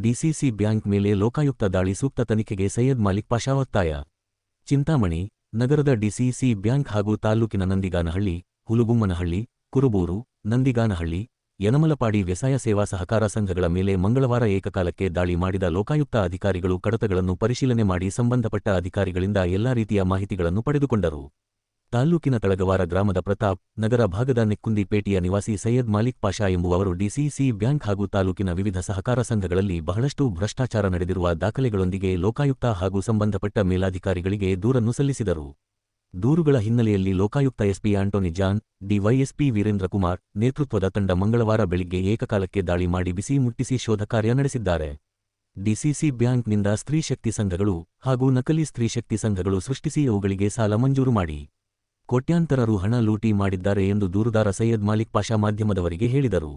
DCC bank ಮೇಲೆ ಲೋಕಾಯುಕ್ತ ದಾಳಿ ಸೂಕ್ತ ತನಿಖೆಗೆ ಸೈಯದ್ ಮಾಲಿಕ್ ಪಾಷಾ ಒತ್ತಾಯ. ಚಿಂತಾಮಣಿ, ನಗರದ ಡಿಸಿಸಿ ಬ್ಯಾಂಕ್ ಹಾಗೂ ತಾಲ್ಲೂಕಿನ ನಂದಿಗಾನಹಳ್ಳಿ, ಹುಲುಗುಮ್ಮನಹಳ್ಳಿ, ಕುರುಬೂರು, ನಂದಿಗಾನಹಳ್ಳಿ, ಯನಮಲಪಾಡಿ ವ್ಯಸಾಯ ಸೇವಾ ಸಹಕಾರ ಸಂಘಗಳ ಮೇಲೆ ಮಂಗಳವಾರ ಏಕಕಾಲಕ್ಕೆ ದಾಳಿ ಮಾಡಿದ ಲೋಕಾಯುಕ್ತ ಅಧಿಕಾರಿಗಳು ಕಡತಗಳನ್ನು ಪರಿಶೀಲನೆ ಮಾಡಿ ಸಂಬಂಧಪಟ್ಟ ಅಧಿಕಾರಿಗಳಿಂದ ಎಲ್ಲಾ ರೀತಿಯ ಮಾಹಿತಿಗಳನ್ನು ಪಡೆದುಕೊಂಡರು. ತಾಲ್ಲೂಕಿನ ತಳಗವಾರ ಗ್ರಾಮದ ಪ್ರತಾಪ್, ನಗರ ಭಾಗದ ನೆಕ್ಕುಂದಿಪೇಟೆಯ ನಿವಾಸಿ ಸೈಯದ್ ಮಾಲಿಕ್ ಪಾಷಾ ಎಂಬುವವರು ಡಿಸಿಸಿ ಬ್ಯಾಂಕ್ ಹಾಗೂ ತಾಲೂಕಿನ ವಿವಿಧ ಸಹಕಾರ ಸಂಘಗಳಲ್ಲಿ ಬಹಳಷ್ಟು ಭ್ರಷ್ಟಾಚಾರ ನಡೆದಿರುವ ದಾಖಲೆಗಳೊಂದಿಗೆ ಲೋಕಾಯುಕ್ತ ಹಾಗೂ ಸಂಬಂಧಪಟ್ಟ ಮೇಲಾಧಿಕಾರಿಗಳಿಗೆ ದೂರನ್ನು ಸಲ್ಲಿಸಿದರು. ದೂರುಗಳ ಹಿನ್ನೆಲೆಯಲ್ಲಿ Lokayukta SP Antony John, DYSP Veerendra Kumar ನೇತೃತ್ವದ ತಂಡ ಮಂಗಳವಾರ ಬೆಳಿಗ್ಗೆ ಏಕಕಾಲಕ್ಕೆ ದಾಳಿ ಮಾಡಿ ಬಿಸಿ ಮುಟ್ಟಿಸಿ ಶೋಧ ಕಾರ್ಯ ನಡೆಸಿದ್ದಾರೆ. ಡಿಸಿಸಿ ಬ್ಯಾಂಕ್ನಿಂದ ಸ್ತ್ರೀಶಕ್ತಿ ಸಂಘಗಳು ಹಾಗೂ ನಕಲಿ ಸ್ತ್ರೀಶಕ್ತಿ ಸಂಘಗಳು ಸೃಷ್ಟಿಸಿ ಅವುಗಳಿಗೆ ಸಾಲ ಮಂಜೂರು ಮಾಡಿ. ಕೋಟ್ಯಾಂತರ ರು ಹಣ ಲೂಟಿ ಮಾಡಿದ್ದಾರೆ ಎಂದು ದೂರುದಾರ ಸೈಯದ್ ಮಾಲಿಕ್ ಪಾಷಾ ಮಾಧ್ಯಮದವರಿಗೆ ಹೇಳಿದರು.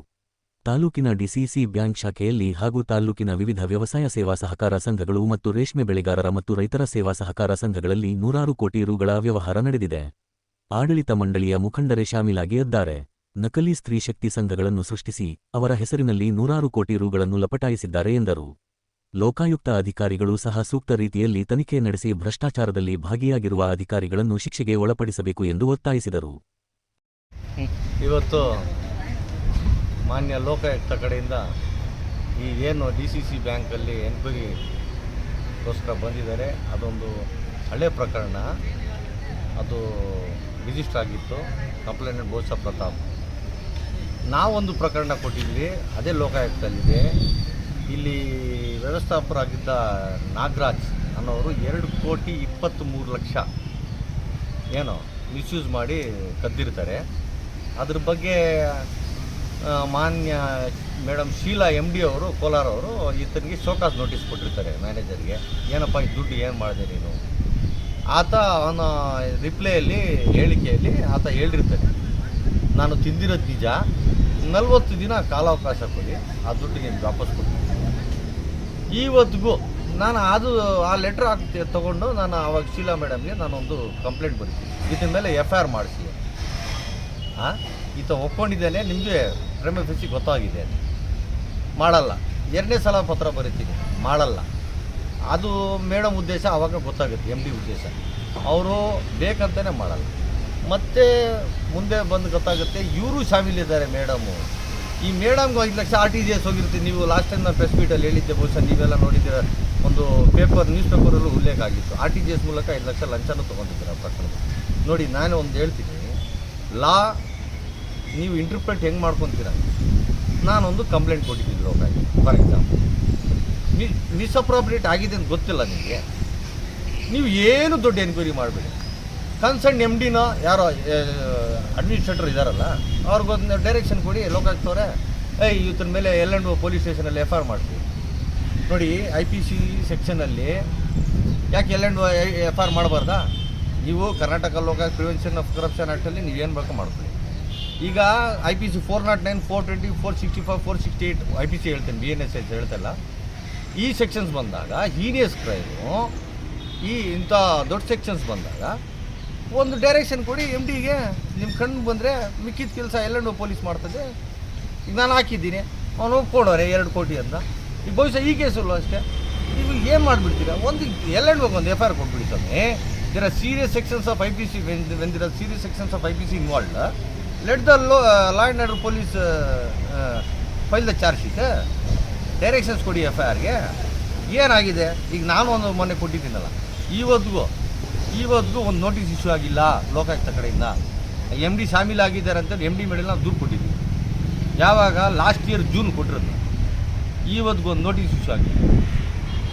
ತಾಲೂಕಿನ ಡಿಸಿಸಿ ಬ್ಯಾಂಕ್ ಶಾಖೆಯಲ್ಲಿ ಹಾಗೂ ತಾಲೂಕಿನ ವಿವಿಧ ವ್ಯವಸಾಯ ಸೇವಾ ಸಹಕಾರ ಸಂಘಗಳು ಮತ್ತು ರೇಷ್ಮೆ ಬೆಳೆಗಾರರ ಮತ್ತು ರೈತರ ಸೇವಾ ಸಹಕಾರ ಸಂಘಗಳಲ್ಲಿ ನೂರಾರು ಕೋಟಿ ರುಗಳ ವ್ಯವಹಾರ ನಡೆದಿದೆ. ಆಡಳಿತ ಮಂಡಳಿಯ ಮುಖಂಡರೇ ಶಾಮೀಲಾಗಿ ಇದ್ದಾರೆ ನಕಲಿ ಸ್ತ್ರೀಶಕ್ತಿ ಸಂಘಗಳನ್ನು ಸೃಷ್ಟಿಸಿ ಅವರ ಹೆಸರಿನಲ್ಲಿ ನೂರಾರು ಕೋಟಿ ರುಗಳನ್ನು ಲಪಟಾಯಿಸಿದ್ದಾರೆ ಎಂದರು. ಲೋಕಾಯುಕ್ತ ಅಧಿಕಾರಿಗಳು ಸಹ ಸೂಕ್ತ ರೀತಿಯಲ್ಲಿ ತನಿಖೆ ನಡೆಸಿ ಭ್ರಷ್ಟಾಚಾರದಲ್ಲಿ ಭಾಗಿಯಾಗಿರುವ ಅಧಿಕಾರಿಗಳನ್ನು ಶಿಕ್ಷೆಗೆ ಒಳಪಡಿಸಬೇಕು ಎಂದು ಒತ್ತಾಯಿಸಿದರು. ಇವತ್ತು ಮಾನ್ಯ ಲೋಕಾಯುಕ್ತ ಕಡೆಯಿಂದ ಈ ಏನು ಡಿ ಸಿ ಸಿ ಬ್ಯಾಂಕಲ್ಲಿ ಎನ್ಕ್ವೈರಿಗೋಸ್ಕರ ಬಂದಿದ್ದಾರೆ, ಅದೊಂದು ಹಳೆ ಪ್ರಕರಣ. ಅದು ರಿಜಿಸ್ಟರ್ ಆಗಿತ್ತು, ಕಂಪ್ಲೇಂಟ್ ಬೋಸ ಪ್ರತಾಪ್. ನಾವೊಂದು ಪ್ರಕರಣ ಕೊಟ್ಟಿದ್ವಿ, ಅದೇ ಲೋಕಾಯುಕ್ತಲ್ಲಿದೆ. ಇಲ್ಲಿ ವ್ಯವಸ್ಥಾಪಕರಾಗಿದ್ದ ನಾಗರಾಜ್ ಅನ್ನೋರು ಎರಡು ಕೋಟಿ ಇಪ್ಪತ್ತ್ಮೂರು ಲಕ್ಷ ಏನೋ ಮಿಸ್ಯೂಸ್ ಮಾಡಿ ಕದ್ದಿರ್ತಾರೆ. ಅದ್ರ ಬಗ್ಗೆ ಮಾನ್ಯ ಮೇಡಮ್ ಶೀಲಾ ಎಂ ಡಿ ಅವರು, ಕೋಲಾರ ಅವರು ಈತನಿಗೆ ಶೋಕಾಸ್ ನೋಟಿಸ್ ಕೊಟ್ಟಿರ್ತಾರೆ ಮ್ಯಾನೇಜರ್ಗೆ. ಏನಪ್ಪ ಈ ದುಡ್ಡು ಏನು ಮಾಡಿದೆ ನೀನು? ಆತ ಅವನ ರಿಪ್ಲೈಯಲ್ಲಿ, ಹೇಳಿಕೆಯಲ್ಲಿ ಆತ ಹೇಳಿರ್ತಾನೆ. ನಾನು ತಿಂದಿರೋದು ನಿಜ. ನಲ್ವತ್ತು ದಿನ ಕಾಲಾವಕಾಶ ಕೊಡಿ, ಆ ದುಡ್ಡು ನಿಮ್ಗೆ ವಾಪಸ್ ಕೊಡ್ತೀನಿ. ಇವತ್ತಿಗೂ ನಾನು ಅದು, ಆ ಲೆಟ್ರ್ ಹಾಕಿ ತೊಗೊಂಡು ನಾನು ಆವಾಗ ಶೀಲಾ ಮೇಡಮ್ಗೆ ನಾನೊಂದು ಕಂಪ್ಲೇಂಟ್ ಬರೀತೀನಿ. ಇದ್ರ ಮೇಲೆ ಎಫ್ ಐ ಆರ್ ಮಾಡಿಸಿ ಹಾಂ ಈತ ಒಪ್ಕೊಂಡಿದ್ದೇನೆ, ನಿಮಗೆ ಪ್ರೇಮಫಿಸಿ ಗೊತ್ತಾಗಿದೆ. ಮಾಡಲ್ಲ. ಎರಡನೇ ಸಲ ಪತ್ರ ಬರೀತೀನಿ. ಮಾಡಲ್ಲ. ಅದು ಮೇಡಮ್ ಉದ್ದೇಶ, ಅವಾಗ ಗೊತ್ತಾಗುತ್ತೆ ಎಂ ಡಿ ಉದ್ದೇಶ. ಅವರು ಬೇಕಂತಲೇ ಮಾಡಲ್ಲ. ಮತ್ತೆ ಮುಂದೆ ಬಂದು ಗೊತ್ತಾಗುತ್ತೆ, ಇವರು ಶಾಮೀಲಿದ್ದಾರೆ ಮೇಡಮು ಈ ಮೇಡಮ್ಗೆ ಐದು lakh R T G S ಹೋಗಿರ್ತೀವಿ ನೀವು ಲಾಸ್ಟ್ ಟೈಮ್ ನಾನು ಪ್ರೆಸ್ ಮೀಟಲ್ಲಿ ಹೇಳಿದ್ದೆ, ಬಹುಶಃ ನೀವೆಲ್ಲ ನೋಡಿದ್ದೀರ. ಒಂದು ಪೇಪರ್ ನ್ಯೂಸ್ ಪೇಪರಲ್ಲೂ ಉಲ್ಲೇಖ ಆಗಿತ್ತು. ಆರ್ ಟಿ ಜಿ ಎಸ್ ಮೂಲಕ ಐದು ಲಕ್ಷ ಲಂಚನೂ ತೊಗೊಂಡಿದ್ದೀರ ಪ್ರಕರಣ ನೋಡಿ, ನಾನು ಒಂದು ಹೇಳ್ತೀನಿ. ಲಾ, ನೀವು ಇಂಟರ್ಪ್ರೆಟ್ ಹೆಂಗೆ ಮಾಡ್ಕೊತೀರ? ನಾನೊಂದು ಕಂಪ್ಲೇಂಟ್ ಕೊಟ್ಟಿದ್ದೀನಿ ಲೋಕಾಗಿ ಫಾರ್ ಎಕ್ಸಾಂಪಲ್ ಮಿಸ್ ಮಿಸ್ಅಪ್ರಾಪ್ರಿಯೇಟ್ ಆಗಿದೆ ಅಂತ ಗೊತ್ತಿಲ್ಲ ನಿಮಗೆ. ನೀವು ಏನು ದೊಡ್ಡ ಎನ್ಕ್ವೈರಿ ಮಾಡಬೇಡಿ. ಕನ್ಸರ್ನ್ ಎಂ ಡಿನೋ ಯಾರೋ ಅಡ್ಮಿನಿಸ್ಟ್ರೇಟರ್ ಇದ್ದಾರಲ್ಲ ಅವ್ರಿಗೊಂದು ಡೈರೆಕ್ಷನ್ ಕೊಡಿ ಲೋಕಾಯುಕ್ತವ್ರೆ ಏಯ್ ಇವತ್ತಿನ ಮೇಲೆ ಎಲ್ ಆ್ಯಂಡ್ ಪೊಲೀಸ್ ಸ್ಟೇಷನಲ್ಲಿ ಎಫ್ ಐ ಆರ್ ಮಾಡ್ತೀವಿ ನೋಡಿ ಐ ಪಿ ಸಿ ಸೆಕ್ಷನಲ್ಲಿ ಯಾಕೆ L and F I R ಮಾಡಬಾರ್ದಾ? ನೀವು ಕರ್ನಾಟಕ ಲೋಕ ಪ್ರಿವೆನ್ಷನ್ ಆಫ್ ಕರಪ್ಷನ್ ಆ್ಯಕ್ಟಲ್ಲಿ ನೀವು ಏನು ಬೇಕು ಮಾಡ್ಕೊಳ್ಳಿ. ಈಗ I P C four not nine four twenty four sixty five four sixty eight I P C ಹೇಳ್ತೇನೆ ಬಿ ಎನ್ ಎಸ್ ಎಸ್ ಹೇಳ್ತಲ್ಲ. ಈ ಸೆಕ್ಷನ್ಸ್ ಬಂದಾಗ ಹೀನಿಯಸ್ ಕ್ರೈಮು ಈ ಇಂಥ ದೊಡ್ಡ ಸೆಕ್ಷನ್ಸ್ ಬಂದಾಗ ಒಂದು ಡೈರೆಕ್ಷನ್ ಕೊಡಿ ಎಂ ಡಿಗೆ ನಿಮ್ಮ ಕಣ್ಣು ಬಂದರೆ ಮಿಕ್ಕಿದ ಕೆಲಸ ಎಲ್ಲೆಂಡು ಪೊಲೀಸ್ ಮಾಡ್ತದೆ. ಈಗ ನಾನು ಹಾಕಿದ್ದೀನಿ. ಅವನು ಒಪ್ಕೊಂಡವ್ರೆ ಎರಡು ಕೋಟಿ ಅಂತ. ಈಗ ಬಹುಶಃ ಈ ಕೇಸಲ್ಲೂ ಅಷ್ಟೇ. ನೀವು ಏನು ಮಾಡಿಬಿಡ್ತೀರಾ? ಒಂದು ಎಲ್ಲೆಂಡು ಒಂದು ಎಫ್ ಐ ಆರ್ ಕೊಟ್ಬಿಡಿ ಸ್ವಾಮಿ there serious sections of I P C when when there serious sections of I P C involved let the law law and order police file the charge sheet directions ಕೊಡಿ F I ಆರ್ಗೆ ಏನಾಗಿದೆ? ಈಗ ನಾನು ಒಂದು ಮೊನ್ನೆ ಕೊಟ್ಟಿದ್ದೀನಲ್ಲ. ಇವತ್ತಿಗೂ ಇವತ್ತಿಗೂ ಒಂದು ನೋಟಿಸ್ ಇಶ್ಯೂ ಆಗಿಲ್ಲ ಲೋಕಾಯುಕ್ತ ಕಡೆಯಿಂದ. ಎಂ ಡಿ ಶಾಮೀಲಾಗಿದ್ದಾರೆ ಅಂತೇಳಿ ಎಂ ಡಿ ಮೇಲೆ ನಾವು ದೂರು ಕೊಟ್ಟಿದ್ದೀವಿ ಯಾವಾಗ? ಲಾಸ್ಟ್ ಇಯರ್ ಜೂನ್ ಕೊಟ್ಟಿರೋದು. ಇವತ್ತಿಗೂ ಒಂದು ನೋಟಿಸ್ ಇಶ್ಯೂ ಆಗಿದೆ.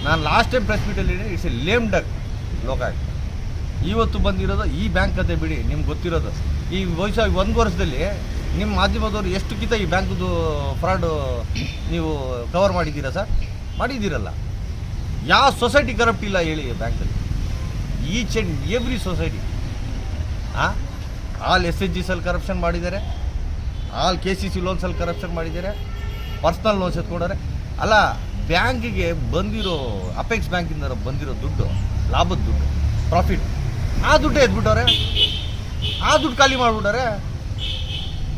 ನಾನು last time press ಮೀಟಲ್ಲಿ it's a lame duck Lokayukta. ಇವತ್ತು ಬಂದಿರೋದು ಈ ಬ್ಯಾಂಕ್ ಕತೆ ಬಿಡಿ, ನಿಮ್ಗೆ ಗೊತ್ತಿರೋದು. ಈ ಬಹುಶಃ ಒಂದು ವರ್ಷದಲ್ಲಿ ನಿಮ್ಮ ಮಾಧ್ಯಮದವರು ಎಷ್ಟು ಕಿತ ಈ ಬ್ಯಾಂಕ್ದು ಫ್ರಾಡು ನೀವು ಕವರ್ ಮಾಡಿದ್ದೀರಾ ಸರ್? ಮಾಡಿದ್ದೀರಲ್ಲ. ಯಾವ ಸೊಸೈಟಿ ಕರಪ್ಟ್ ಇಲ್ಲ ಹೇಳಿ ಬ್ಯಾಂಕಲ್ಲಿ ಈಚ್ ಆ್ಯಂಡ್ ಎವ್ರಿ ಸೊಸೈಟಿ. ಹಾಂ ಆಲ್ ಎಸ್ ಎಚ್ ಜಿ ಸಲ್ಲಿ ಕರಪ್ಷನ್ ಮಾಡಿದ್ದಾರೆ. ಆಲ್ ಕೆ ಸಿ ಸಿ ಲೋನ್ಸಲ್ಲಿ ಕರಪ್ಷನ್ ಮಾಡಿದ್ದಾರೆ. ಪರ್ಸ್ನಲ್ ಲೋನ್ಸ್ ಎತ್ಕೊಂಡಾರೆ ಅಲ್ಲ, ಬ್ಯಾಂಕಿಗೆ ಬಂದಿರೋ ಅಪೆಕ್ಸ್ ಬ್ಯಾಂಕಿಂದ ಬಂದಿರೋ ದುಡ್ಡು, ಲಾಭದ ದುಡ್ಡು ಪ್ರಾಫಿಟ್ ಆ ದುಡ್ಡು ಎದ್ಬಿಟ್ಟವ್ರೆ ಆ ದುಡ್ಡು ಖಾಲಿ ಮಾಡಿಬಿಟ್ಟಾರೆ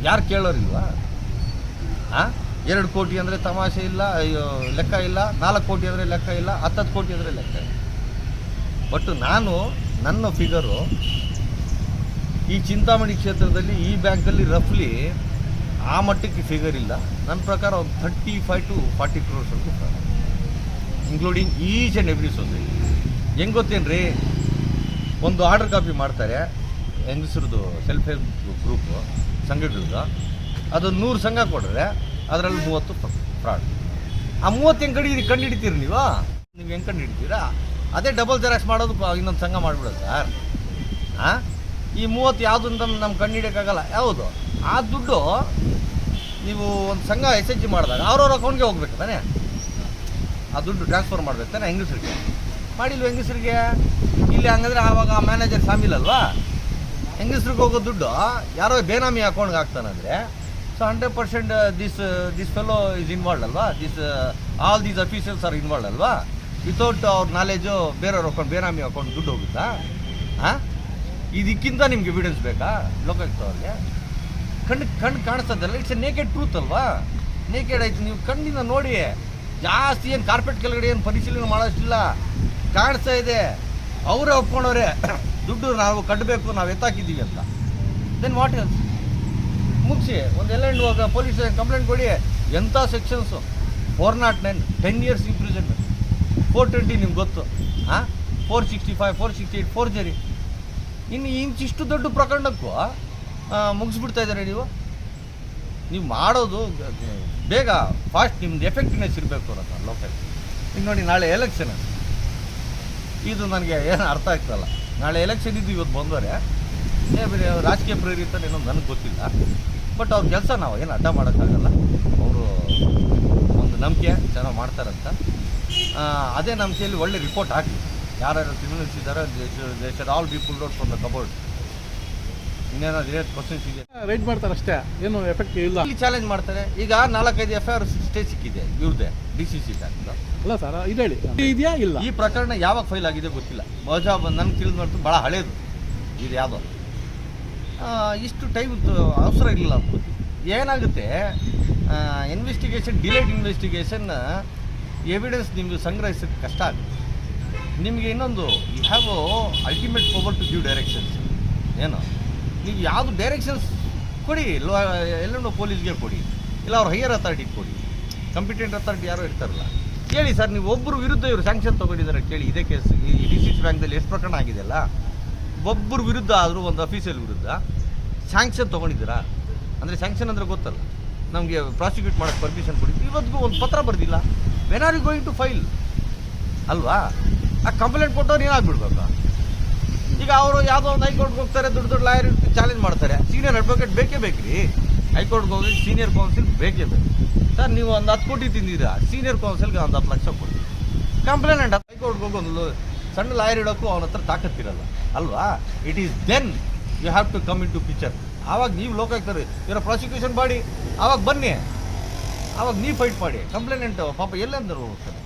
ಯಾರು ಕೇಳೋರಿಲ್ವಾ? ಹಾಂ ಎರಡು ಕೋಟಿ ಅಂದರೆ ತಮಾಷೆ ಇಲ್ಲ ಲೆಕ್ಕ ಇಲ್ಲ. ನಾಲ್ಕು ಕೋಟಿ ಅಂದರೆ ಲೆಕ್ಕ ಇಲ್ಲ. ಹತ್ತತ್ತು ಕೋಟಿ ಅಂದರೆ ಲೆಕ್ಕ ಇಲ್ಲ. ಬಟ್ ನಾನು, ನನ್ನ ಫಿಗರು ಈ ಚಿಂತಾಮಣಿ ಕ್ಷೇತ್ರದಲ್ಲಿ, ಈ ಬ್ಯಾಂಕಲ್ಲಿ ರಫ್ಲಿ ಆ ಮಟ್ಟಕ್ಕೆ ಫಿಗರ್ ಇಲ್ಲ. ನನ್ನ ಪ್ರಕಾರ ಒಂದು thirty five to forty crores ಅಂತ including each and every society ಹೆಂಗೆ ಗೊತ್ತೇನ್ರಿ? ಒಂದು ಆರ್ಡರ್ ಕಾಪಿ ಮಾಡ್ತಾರೆ. ಹೆಂಗಸ್ರದ್ದು ಸೆಲ್ಫ್ ಹೆಲ್ಪ್ ಗ್ರೂಪು ಸಂಘಗಳದ್ದು ಅದು ನೂರು ಸಂಘ ಕೊಡ್ರೆ ಅದರಲ್ಲಿ ಮೂವತ್ತು ಫ್ರಾಡ್ ಆ ಮೂವತ್ತು ಹೆಂಗೆ ಕಡಿ ಕಂಡು ಹಿಡಿತೀರಿ ನೀವು? ನೀವು ಹೆಂಗೆ ಕಂಡು ಹಿಡಿತೀರಾ? ಅದೇ ಡಬಲ್ ಜೆರಾಕ್ಸ್ ಮಾಡೋದು ಇನ್ನೊಂದು ಸಂಘ ಮಾಡಿಬಿಡೋದು ಸರ್ ಹಾಂ ಈ ಮೂವತ್ತು ಯಾವುದು ಅಂತ ನಮ್ಮ ಕಣ್ಣು ಹಿಡಿಯೋಕ್ಕಾಗಲ್ಲ. ಯಾವುದು? ಆ ದುಡ್ಡು ನೀವು ಒಂದು ಸಂಘ ಎಸ್ ಎಚ್ ಜಿ ಮಾಡಿದಾಗ ಅವ್ರವ್ರ ಅಕೌಂಟ್ಗೆ ಹೋಗ್ಬೇಕು ತಾನೇ? ಆ ದುಡ್ಡು ಟ್ರಾನ್ಸ್ಫರ್ ಮಾಡ್ಬೇಕು ತಾನೆ ಹೆಂಗಸರಿಗೆ? ಮಾಡಿಲ್ವ ಹೆಂಗಸರಿಗೆ? ಇಲ್ಲಿ ಹಂಗಂದ್ರೆ ಆವಾಗ ಆ ಮ್ಯಾನೇಜರ್ ಸಾಮಿಲ್ ಅಲ್ವಾ? ಹೆಂಗಸ್ರಿಗೆ ಹೋಗೋ ದುಡ್ಡು ಯಾರೋ ಬೇನಾಮಿ ಅಕೌಂಟ್ಗೆ ಹಾಕ್ತಾನಂದ್ರೆ so hundred percent this this fellow is involved ಅಲ್ವಾ? This all these officials are involved ಅಲ್ವಾ? ವಿತೌಟ್ ಅವ್ರ ನಾಲೇಜು ಬೇರೆಯವ್ರ ಅಕೌಂಟ್ ಬೇನಾಮಿ ಅಕೌಂಟ್ ದುಡ್ಡು ಹೋಗುತ್ತಾ? ಹಾಂ ಇದಕ್ಕಿಂತ ನಿಮ್ಗೆ ಎವಿಡೆನ್ಸ್ ಬೇಕಾ? ಲೋಕಾಯುಕ್ತವ್ರಿಗೆ ಕಣ್ಣು ಕಣ್ಣು ಕಾಣಿಸ್ತದಲ್ಲ ಇಟ್ಸ್ ಎ ನೇಕೆಡ್ ಟ್ರೂತ್ ಅಲ್ವಾ? ನೇಕೆಡ್ ಆಯ್ತು, ನೀವು ಕಣ್ಣಿಂದ ನೋಡಿ. ಜಾಸ್ತಿ ಏನು ಕಾರ್ಪೆಟ್ ಕೆಳಗಡೆ ಏನು ಪರಿಶೀಲನೆ ಮಾಡೋಷ್ಟಿಲ್ಲ. ಕಾಣಿಸ್ತಾ ಇದೆ. ಅವರೇ ಒಪ್ಕೊಂಡವ್ರೆ, ದುಡ್ಡು ನಾವು ಕಟ್ಟಬೇಕು ನಾವು ಎತ್ತಾಕಿದ್ದೀವಿ ಅಂತ. ದೆನ್ ವಾಟ್ ಎಲ್ಸ್ ಮುಗಿಸಿ ಒಂದು ಎಲ್ಲ ಹೋಗ ಪೊಲೀಸ್ ಕಂಪ್ಲೇಂಟ್ ಕೊಡಿ. ಎಂಥ sections four not nine ten years imprisonment four twenty ನಿಮ್ಗೆ ಗೊತ್ತು. ಹಾಂ four sixty five, four sixty eight, four ಜರಿ. ಇನ್ನು ಇಂಚಿಷ್ಟು ದೊಡ್ಡ ಪ್ರಕರಣಕ್ಕೂ ಮುಗಿಸ್ಬಿಡ್ತಾ ಇದ್ದಾರೆ ನೀವು. ನೀವು ಮಾಡೋದು, ಬೇಗ ಫಾಸ್ಟ್ ನಿಮ್ದು ಎಫೆಕ್ಟಿವ್ನೆಸ್ ಇರಬೇಕು ಅನ್ನೋದು ಲೋಕಲ್ ಈಗ ನೋಡಿ, ನಾಳೆ ಎಲೆಕ್ಷನ್ ಇದು ನನಗೆ ಏನು ಅರ್ಥ ಆಗ್ತಲ್ಲ. ನಾಳೆ ಎಲೆಕ್ಷನ್ ಇದ್ದು ಇವತ್ತು ಬಂದವರೆ. ರಾಜಕೀಯ ಪ್ರೇರಿತ ಏನೋ ನನಗೆ ಗೊತ್ತಿಲ್ಲ. ಬಟ್ ಅವ್ರ ಕೆಲಸ ನಾವು ಏನು ಅಡ್ಡ ಮಾಡೋಕ್ಕಾಗಲ್ಲ. ಅವರು ಒಂದು ನಂಬಿಕೆ, ಚೆನ್ನಾಗಿ ಮಾಡ್ತಾರಂತ. ಆ, ಅದೇ ಕೈಯಲ್ಲಿ ಒಳ್ಳೆ ರಿಪೋರ್ಟ್ ಹಾಕಿ ಯಾರು ಕ್ರಿಮಿನಲ್ಸ್ ಇದ್ದಾರೆ they should all be pull out from the cupboard ಇನ್ನೇನಾದ್ರು ಇದೆ. ಮಾಡ್ತಾರೆ ಅಷ್ಟೇ. ಏನು ಎಫೆಕ್ಟ್ ಇಲ್ಲ. ಇಲ್ಲಿ ಚಾಲೆಂಜ್ ಮಾಡ್ತಾರೆ. ಈಗ ನಾಲ್ಕೈದು ಎಫ್ ಐ ಆರ್ ಸ್ಟೇ ಸಿಕ್ಕಿದೆ ಇವ್ರದ್ದೆ ಡಿ ಸಿ ಸಿ ಅಲ್ಲ ಸರ್ ಇದು ಹೇಳಿ. ಇದೆಯಾ ಇಲ್ಲ? ಈ ಪ್ರಕರಣ ಯಾವಾಗ ಫೈಲ್ ಆಗಿದೆ ಗೊತ್ತಿಲ್ಲ. ಬಹುಶಃ ನನಗೆ ತಿಳಿದು ಮಾಡ್ತು ಭಾಳ ಹಳೇದು. ಇದು ಯಾವುದೋ. ಇಷ್ಟು ಟೈಮ್ ಅವಸರ ಇರಲಿಲ್ಲ ಏನಾಗುತ್ತೆ ಇನ್ವೆಸ್ಟಿಗೇಷನ್ ಡಿಲೇಡ್ ಇನ್ವೆಸ್ಟಿಗೇಷನ್ ಎವಿಡೆನ್ಸ್ ನಿಮಗೆ ಸಂಗ್ರಹಿಸೋಕ್ಕೆ ಕಷ್ಟ ಆಗುತ್ತೆ. ನಿಮಗೆ ಇನ್ನೊಂದು you have ultimate power to give directions ಏನು? ನೀವು ಯಾವುದು ಡೈರೆಕ್ಷನ್ಸ್ ಕೊಡಿ ಲೋ ಎಲ್ಲೋ ಪೊಲೀಸ್ಗೆ ಕೊಡಿ, ಇಲ್ಲ ಅವ್ರ ಹೈಯರ್ ಅಥಾರಿಟಿಗೆ ಕೊಡಿ. ಕಂಪಿಟೆಂಟ್ ಅಥಾರಿಟಿ ಯಾರೋ ಇರ್ತಾರಲ್ಲ. ಕೇಳಿ ಸರ್ ನೀವು ಒಬ್ಬರು ವಿರುದ್ಧ ಇವರು ಸ್ಯಾಂಕ್ಷನ್ ತೊಗೊಂಡಿದ್ದಾರೆ ಕೇಳಿ, ಇದೇ ಕೇಸ್ ಈ ಡಿ ಸಿ ಸಿ ಬ್ಯಾಂಕ್ದಲ್ಲಿ ಎಷ್ಟು ಪ್ರಕರಣ ಆಗಿದೆಯಲ್ಲ ಒಬ್ಬರ ವಿರುದ್ಧ ಆದರೂ ಒಂದು ಅಫೀಸಿಯಲ್ ವಿರುದ್ಧ ಸ್ಯಾಂಕ್ಷನ್ ತೊಗೊಂಡಿದ್ದೀರಾ? ಅಂದರೆ ಸ್ಯಾಂಕ್ಷನ್ ಅಂದರೆ ಗೊತ್ತಲ್ಲ. ನಮಗೆ ಪ್ರಾಸಿಕ್ಯೂಟ್ ಮಾಡೋಕ್ಕೆ ಪರ್ಮಿಷನ್ ಕೊಡಿ. ಇವತ್ತಿಗೂ ಒಂದು ಪತ್ರ ಬರ್ದಿಲ್ಲ. When are you going to file ಅಲ್ವಾ? ಆ ಕಂಪ್ಲೇಂಟ್ ಕೊಟ್ಟವ್ರು ಏನಾಗ್ಬಿಡ್ಬೇಕು? ಈಗ ಅವರು ಯಾವುದೋ ಒಂದು ಹೈಕೋರ್ಟ್ಗೆ ಹೋಗ್ತಾರೆ, ದೊಡ್ಡ ದೊಡ್ಡ ಲಾಯರ್ ಚಾಲೆಂಜ್ ಮಾಡ್ತಾರೆ. ಸೀನಿಯರ್ ಅಡ್ವೊಕೇಟ್ ಬೇಕೇ ಬೇಕ್ರಿ. ಹೈಕೋರ್ಟ್ಗೆ ಹೋಗಿ ಸೀನಿಯರ್ ಕೌನ್ಸಿಲ್ ಬೇಕೇ ಬೇಕು. ಸರ್ ನೀವು ಒಂದು ಹತ್ತು ಕೋಟಿ ತಿಂದಿದ್ದೀರಾ? ಸೀನಿಯರ್ ಕೌನ್ಸಿಲ್ಗೆ ಒಂದು ಹತ್ತು ಲಕ್ಷ ಕೊಡಿ. ಕಂಪ್ಲೇಂಟ್ ಹೈಕೋರ್ಟ್ಗೆ ಹೋಗಿ ಒಂದು ಸಣ್ಣ ಲಾಯರ್ ಇಡೋಕ್ಕೂ ಅವನ ಹತ್ರ ತಾಕತ್ತಿರಲ್ಲ. ಅಲ್ವಾ? It is then you have to come into picture ಆವಾಗ ನೀವು ಲೋಕಾಯುಕ್ತರು, ಇವರ ಪ್ರಾಸಿಕ್ಯೂಷನ್ ಮಾಡಿ. ಆವಾಗ ಬನ್ನಿ. ಆವಾಗ ನೀವು ಫೈಟ್ ಮಾಡಿ. ಕಂಪ್ಲೇಂಟ್ ಪಾಪ ಎಲ್ಲಂದರು ಹೋಗ್ತಾರೆ.